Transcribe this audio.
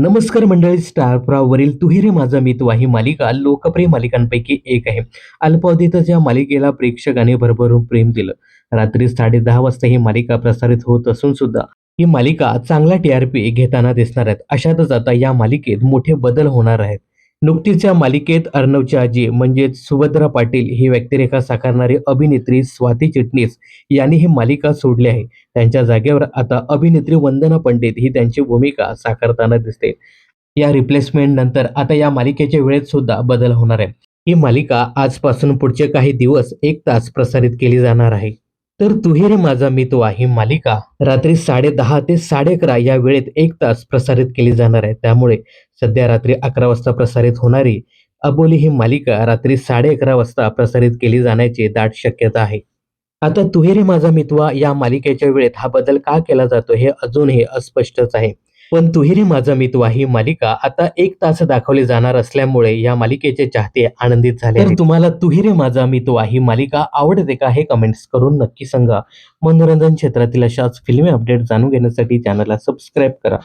नमस्कार मंडळी स्टार प्रवाहवरील तुहेरे माझा मित्र ही मालिका लोकप्रिय मालिकांपैकी एक आहे. अल्पावधीतच या मालिकेला प्रेक्षकांनी भरभरून प्रेम दिलं रात्री साडे दहा वाजता ही मालिका प्रसारित होत असून सुद्धा ही मालिका चांगला टीआरपी घेताना दिसणार आहेत. अशातच आता या मालिकेत मोठे बदल होणार आहेत. नुकतीच या मालिकेत अर्णवची आजी म्हणजेच सुभद्रा पाटील ही व्यक्तिरेखा साकारणारी अभिनेत्री स्वाती चिटणीस यांनी ही मालिका सोडली आहे. त्यांच्या जागेवर आता अभिनेत्री वंदना पंडित ही त्यांची भूमिका साकारताना दिसते. या रिप्लेसमेंट नंतर आता या मालिकेच्या वेळेत सुद्धा बदल होणार आहे. ही मालिका आजपासून पुढचे काही दिवस एक तास प्रसारित केली जाणार आहे. तर तुहेरी माझा मितवा ही मालिका. रात्री साडे दहा ते साडे अकरा या वेळेत एक तास प्रसारित केली जाणार आहे. त्यामुळे सध्या रात्री अकरा वाजता प्रसारित होणारी अबोली ही मालिका रात्री साडे अकरा वाजता प्रसारित केली जाण्याची दाट शक्यता आहे. आता तुहेरी माझा मितवा या मालिकेच्या वेळेत हा बदल का केला जातो हे अजूनही अस्पष्टच आहे. पण तुहेरे माझा मितवा ही मालिका आता एक तास दाखवली जाणार असल्यामुळे या मालिकेचे चाहते आनंदित झाले तर तुम्हाला तुहेरे माझा मितवा ही मालिका आवडते का हे कमेंट्स करून नक्की सांगा. मनोरंजन क्षेत्रातील अशाच फिल्मी अपडेट जाणून घेण्यासाठी चॅनलला सबस्क्राईब करा.